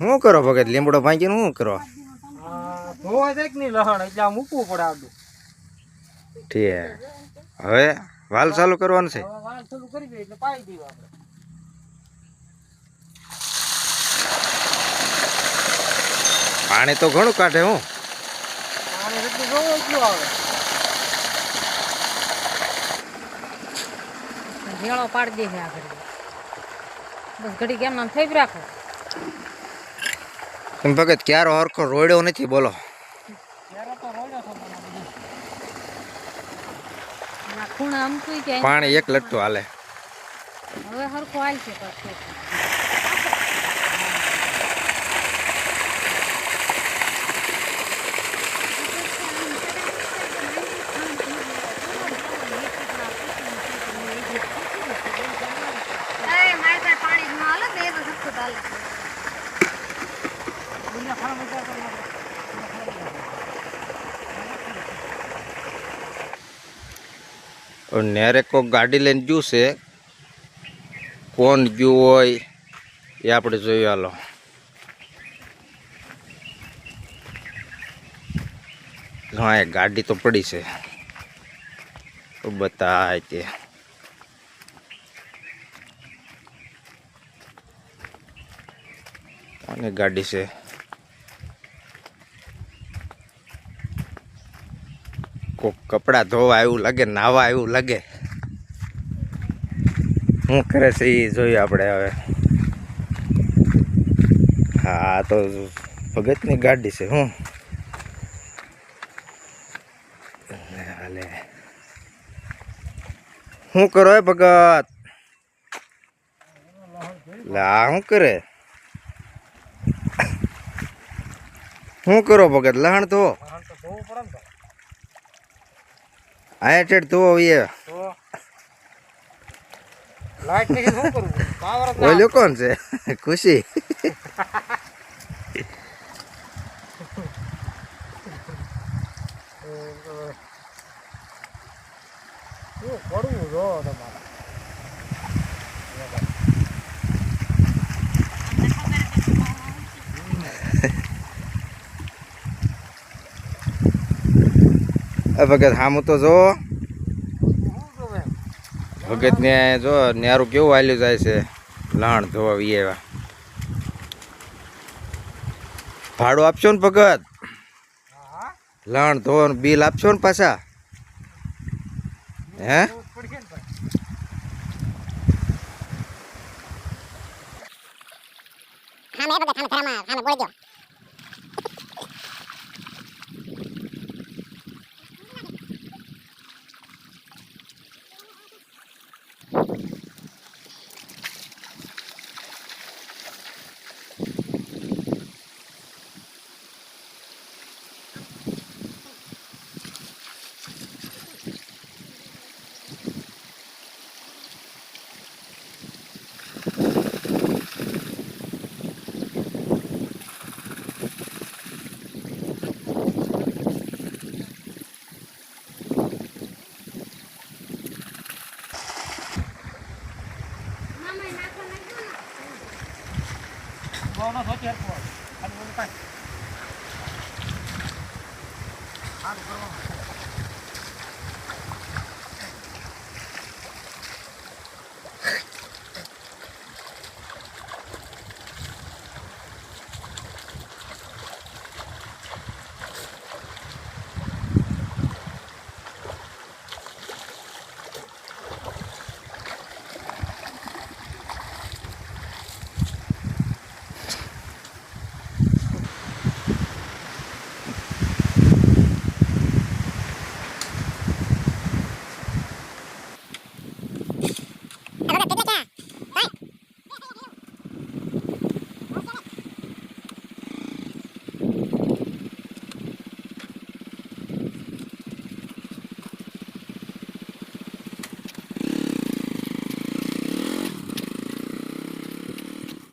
હું કરો ભગત? લીમડો ભાંગીને શું કરો? મૂકવું પડે હવે વાલ ચાલુ કરવાનું છે. પાણી તો ઘણું કાઢે હું. પાડી દે આગળ. બસ ઘડી કેમ નામ થઈ રાખો. એમ ભગત ક્યારો હરખો રોડ્યો નથી બોલો. પાણી એક લટતું હાલે. હવે હરખો હાલ છે પાછું. અહીંયા ખાવા મૂક્યા તો આપણે. નેરે કોક ગાડી લઈને ગયું છે. કોણ ગયું હોય એ આપણે જોઈ હાલો હા, એ ગાડી તો પડી છે. બતાય તે અને ગાડી છે? કોક કપડાં ધોવા એવું લાગે, નાવા એવું લાગે. શું કરે છે એ જોઈએ આપણે હવે. હા તો ભગતની ગાડી છે, હું. શું કરો એ ભગત? લા શું કરે? શું કરો ભગત, લહણ તો. લહણ તો લાઈટ નહીં શું પાવર જ કોણ છે? ખુશી. શું કરવું જો તમારે? ભગત હામું તો જો. ભગત ને જો, ન્યારું કેવું વાલ્યું જાય છે? લહણ ધોવા વી એવા ભાડું આપશો ને ભગત? લાણ ધોવાનું બિલ આપશો ને પાછા? હે? જોવું જ પડશે ને ભાઈ બોનો સોચી હરખું. ખાલી બોલું કાંઈ. સારું કરવાનું.